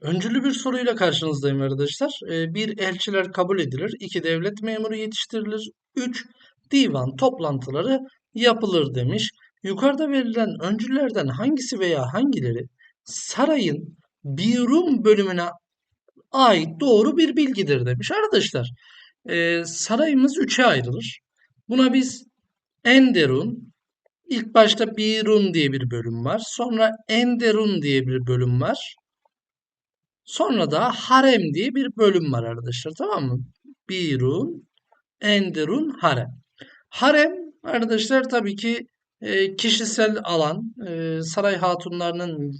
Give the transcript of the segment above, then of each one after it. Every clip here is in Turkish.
Öncüllü bir soruyla karşınızdayım arkadaşlar. Ee, Bir elçiler kabul edilir. iki devlet memuru yetiştirilir. Üç divan toplantıları yapılır demiş. Yukarıda verilen öncüllerden hangisi veya hangileri sarayın Birum bölümüne ait doğru bir bilgidir demiş. Arkadaşlar e, sarayımız üçe ayrılır. Buna biz Enderun, ilk başta Birun diye bir bölüm var. Sonra Enderun diye bir bölüm var. Sonra da harem diye bir bölüm var arkadaşlar tamam mı? Birun, enderun, harem. Harem arkadaşlar tabii ki e, kişisel alan, e, saray hatunlarının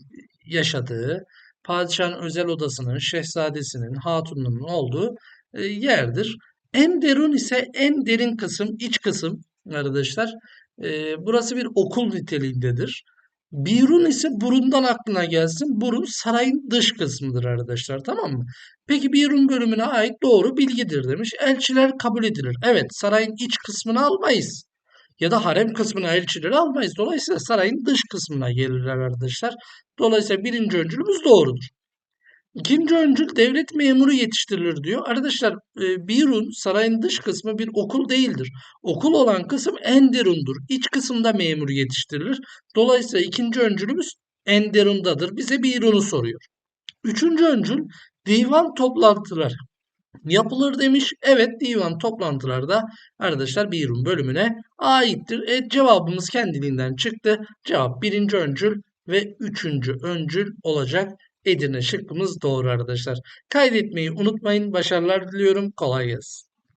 yaşadığı, padişahın özel odasının, şehzadesinin, hatununun olduğu e, yerdir. Enderun ise en derin kısım, iç kısım arkadaşlar. E, burası bir okul niteliğindedir. Birun ise burundan aklına gelsin. Burun sarayın dış kısmıdır arkadaşlar tamam mı? Peki Birun bölümüne ait doğru bilgidir demiş. Elçiler kabul edilir. Evet sarayın iç kısmını almayız. Ya da harem kısmına elçileri almayız. Dolayısıyla sarayın dış kısmına gelirler arkadaşlar. Dolayısıyla birinci öncülümüz doğrudur. İkinci öncül devlet memuru yetiştirilir diyor. Arkadaşlar e, Birun sarayın dış kısmı bir okul değildir. Okul olan kısım Enderun'dur. İç kısımda memur yetiştirilir. Dolayısıyla ikinci öncülümüz Enderun'dadır. Bize Birun'u soruyor. Üçüncü öncül divan toplantıları yapılır demiş. Evet divan toplantıları da arkadaşlar Birun bölümüne aittir. E, cevabımız kendiliğinden çıktı. Cevap birinci öncül ve üçüncü öncül olacak. Edirne şıkkımız doğru arkadaşlar. Kaydetmeyi unutmayın. Başarılar diliyorum. Kolay gelsin.